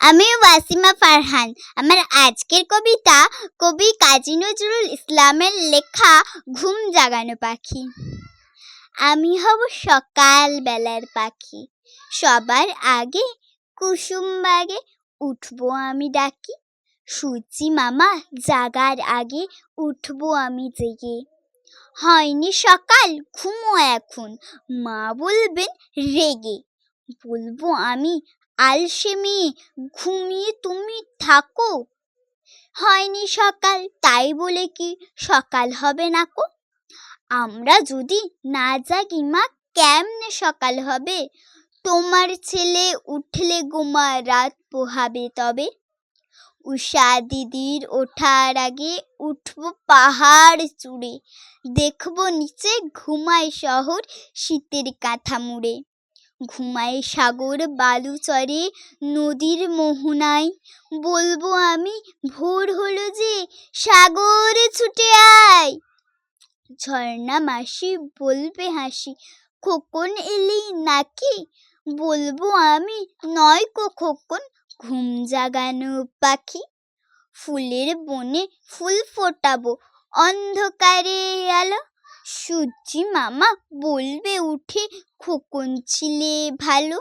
আমি ওয়াসিমা ফারহান। আমার আজকের কবিতা কবি কাজী নজরুল ইসলামের লেখা ঘুম জাগানো পাখি। আমি হব সকাল বেলার পাখি। সবার আগে কুসুম বাগে উঠবো আমি ডাকি। সূর্যি মামা জাগার আগে উঠবো আমি জেগে। হয়নি সকাল, ঘুমো এখন। মা বলবেন, রেগে। বলব আমি আলসে মেয়ে ঘুমিয়ে তুমি থাকো। হয়নি সকাল, তাই বলে কি সকাল হবে না কো? আমরা যদি না জাগি মা, কেমনে সকাল হবে? তোমার ছেলে উঠলে গোমা রাত পোহাবে তবে? উষা দিদির ওঠার আগে উঠবো পাহাড় চূড়ে, দেখব নিচে ঘুমায় শহর শীতের কাঁথা মুড়ে ঘুমায় সাগর বালু চরে নদীর মোহনায়। বলব আমি ভোর হলো যে সাগরে ছুটে আয়। ঝর্ণা মাসি বলবে হাসি, খোকন এলি নাকি? বলব আমি নয় কো খোকন, ঘুম জাগানো পাখি। ফুলের বনে ফুল ফোটাবো অন্ধকারে আলো সূর্যি মামা বলবে উঠে, খোকন ছিলে ভালো?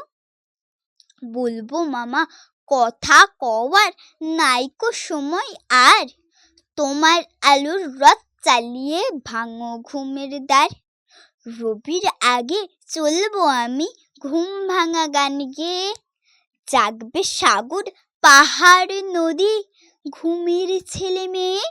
বলব মামা, কথা কওয়ার নাইকো সময় আর। তোমার আলুর রথ চালিয়ে ভাঙো ঘুমের দ্বার। রবির আগে চলবো আমি ঘুম ভাঙা গান গেয়ে। জাগবে সাগর পাহাড় নদী, ঘুমের ছেলে মেয়ে।